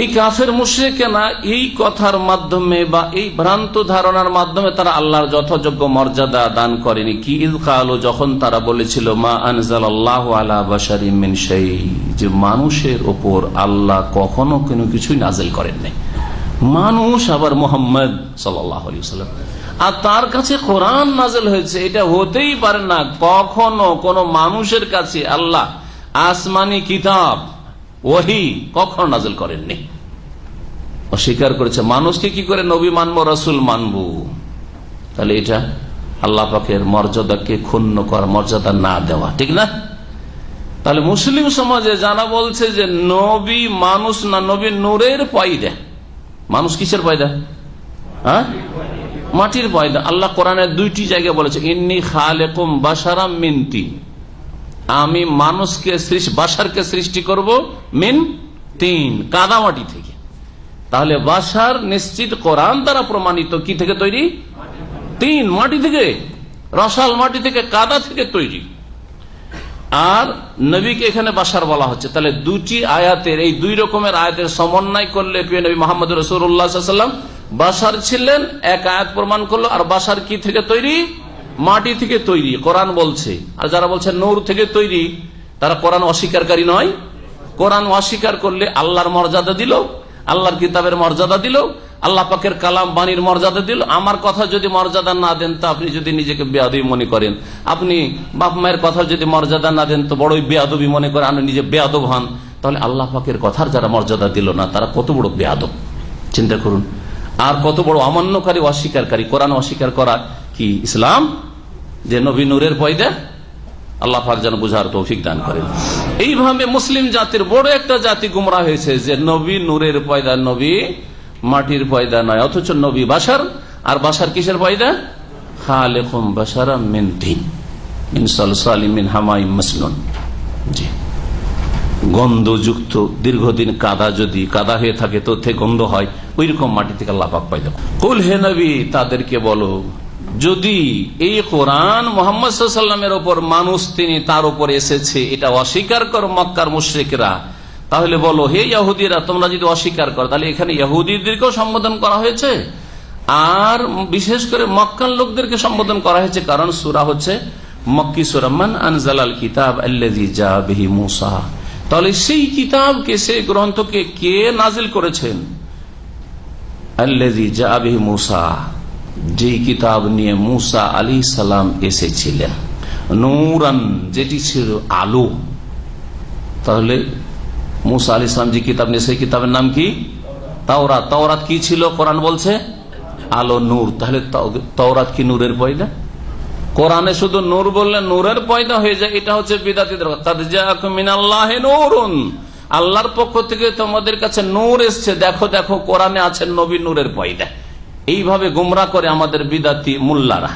এই কাফের মুশ্রিকেনা এই কথার মাধ্যমে বা এই ভ্রান্ত ধারণার মাধ্যমে তারা আল্লাহর যথাযোগ্য মর্যাদা দান করেনি। কি যখন তারা বলেছিল, মা আনজাল আল্লাহ আলা সেই যে মানুষের ওপর আল্লাহ কখনো কোনো কিছুই নাজেল করেন নাই। মানুষ আবার মোহাম্মদ সাল্লাম আর তার কাছে কোরআন নাজেল হয়েছে, এটা হতেই পারে না। কখনো কোন মানুষের কাছে আল্লাহ আসমানি কিতাব ওহি কখনো নাজেল করেননি? অস্বীকার করেছে, মানুষকে কি করে নবী মানবো, রসুল মানবো? তাহলে এটা আল্লাহ পাকের মর্যাদাকে ক্ষুণ্ণ করা মর্যাদা না দেওয়া, ঠিক না? তাহলে মুসলিম সমাজে জানা বলছে যে নবী মানুষ না, নবী নূরের পয়দা, মানুষ কিসের পয়দা? হ্যাঁ? মাটির পয়দা। আল্লাহ কোরআনের দুইটি জায়গায় বলেছে, ইন্নি খালেকুম বাসারাম মিনতি আমি মানুষকে বাসারকে সৃষ্টি করব মিন তিন, কাদামাটি থেকে। তাহলে বাসার নিশ্চিত কোরআন দ্বারা প্রমাণিত কি থেকে তৈরি? তিন মাটি থেকে, রসাল মাটি থেকে, কাদা থেকে তৈরি। আর নবীকে এখানে বাসার বলা হচ্ছে। তাহলে দুটি আয়াতের, এই দুই রকমের আয়াতের সমন্বয় করলে নবী মোহাম্মদ রসুল্লাহাম বাসার ছিলেন, এক আয়াত প্রমাণ করল, আর বাসার কি থেকে তৈরি? মাটি থেকে তৈরি, কোরআন বলছে। আর যারা বলছে নূর থেকে তৈরি, তারা কোরআন অস্বীকারী নয়। কোরআন অস্বীকার করলে আল্লাহর মর্যাদা দিল, আল্লাহর কিতাবের মর্যাদা দিল, আল্লাহ পাকের কালাম বাণীর মর্যাদা দিল। আমার কথা যদি মর্যাদা না দেন, তো আপনি যদি নিজেকে বেয়াদবি মনে করেন। আপনি বাপ মায়ের কথা যদি মর্যাদা না দেন, তো বড়ই বেয়াদবি মনে করেন আপনি নিজে বেয়াদব হন। তাহলে আল্লাহ পাকের কথার যারা মর্যাদা দিল না, তারা কত বড় বেয়াদব। চিন্তা করুন। আর কত বড় অমান্যকারী, অস্বীকারী, কোরআন অস্বীকার করা কি ইসলাম? যে নবী নূরের পয়দা আল্লাহ পাক যেন বুঝার তৌফিক দান করেন। এইভাবে মুসলিম জাতির বড় একটা জাতি গুমরা হয়েছে যে নবী নূরের পয়দা নবী, মাটির পয়দা নয়, অথচ নবী বাসার আর বাসার কিসের পয়দা? বাসারা হামাই জি। গন্ধযুক্ত, দীর্ঘদিন কাদা যদি কাদা হয়ে থাকে, তো গন্ধ হয় ওই রকম মাটি থেকে আল্লাহ পাক পাই কুল হে নবী, তাদেরকে বলো যদি এই কোরআন মোহাম্মদ সাল্লামের ওপর মানুষ তিনি তার উপর এসেছে, এটা অস্বীকার কর মক্কার মুশ্রিকরা। তাহলে বলো, হে ইহুদিরা তোমরা যদি অস্বীকার করো, তাহলে এখানে ইহুদিদেরকেও সম্বোধন করা হয়েছে? আর বিশেষ করে মক্কার লোকদেরকে সম্বোধন করা হয়েছে, কারণ সুরা হচ্ছে মক্কি সুরামান আনজালাল কিতাব তাহলে সেই কিতাবকে, সেই গ্রন্থকে কে নাজিল করেছেন? যে কিতাব নিয়ে মুসা আলী সালাম এসেছিলেন, নৌরান যেটি ছিল আলো। তাহলে মুসা আলী ইসলাম যে কিতাব নিয়ে, সেই কিতাবের নাম কি? তাওরাত। তাওরাত কি ছিল? কোরআন বলছে? আলো, নূর। তাহলে তাওরাত কি নূরের পয়দা? কোরআনে শুধু নূর বললে নূরের পয়দা হয়ে যায়, এটা হচ্ছে আল্লাহর পক্ষ থেকে তোমাদের কাছে নূর এসছে। দেখো দেখো, কোরআনে আছেন নবী নূরের পয়দা। এইভাবে গুমরা করে আমাদের বিদাতি মুল্লারা।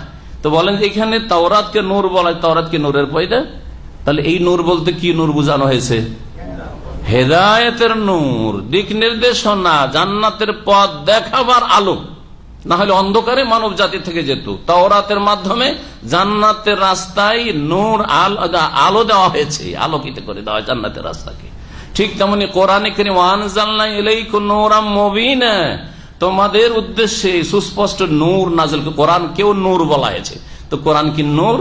তো বলেন যে এখানে তাওরাতকে নূর বলা তাওরাতকে নূরের পয়দা? তাহলে এই নূর বলতে কি নূর বোঝানো হয়েছে? হেদায়তের নূর, দিক নির্দেশনা, জান্নাতের পথ দেখাবার আলো। না হলে অন্ধকারে মানব জাতি থেকে যেত। তাওরাতের মাধ্যমে জান্নাতের রাস্তায় নূর আলো দেওয়া হয়েছে। আলোকিত করে দেওয়া জান্নাতের রাস্তাকে। ঠিক তেমনি কোরআনে কিনে ওয়ান জানলা এলেই নোরাম মবিন। তোমাদের উদ্দেশ্যে সুস্পষ্ট নূর নাজল কোরআন কেউ নূর বলা হয়েছে তো কোরআন কি নূর?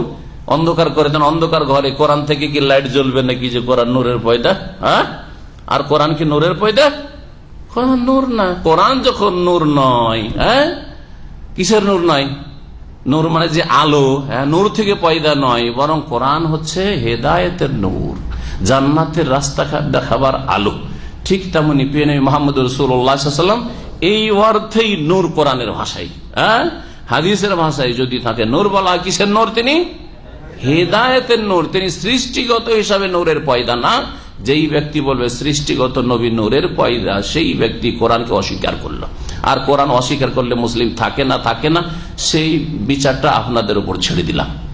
অন্ধকার করে দেন, অন্ধকার ঘরে কোরআন থেকে কি লাইট জ্বলবে নাকি যে কোরআন নূরের পয়দা? হ্যাঁ আর কোরআন কি নূরের পয়দা? কোরআন নূর না। কোরআন যখন নূর নয় হ্যাঁ কিসের নূর নয়? নূর মানে যে আলো হ্যাঁ নূর থেকে পয়দা নয়, বরং কোরআন হচ্ছে হেদায়তের নূর, জান্নাতের রাস্তা দেখাবার আলো। ঠিক তেমনি পেন মোহাম্মদ রসুল্লাহাম এই অর্থেই নূর কোরআনের ভাষায় হ্যাঁ? হাদিসের ভাষায় যদি থাকে নূর বলা কিসের নূর তিনি? হেদায়তের নূর, তিনি সৃষ্টিগত হিসাবে নূরের পয়দা না। যেই ব্যক্তি বলবে সৃষ্টিগত নবী নূরের পয়দা, সেই ব্যক্তি কোরআনকে অস্বীকার করল। আর কোরআন অস্বীকার করলে মুসলিম থাকে না থাকে না, সেই বিচারটা আপনাদের উপর ছেড়ে দিলাম।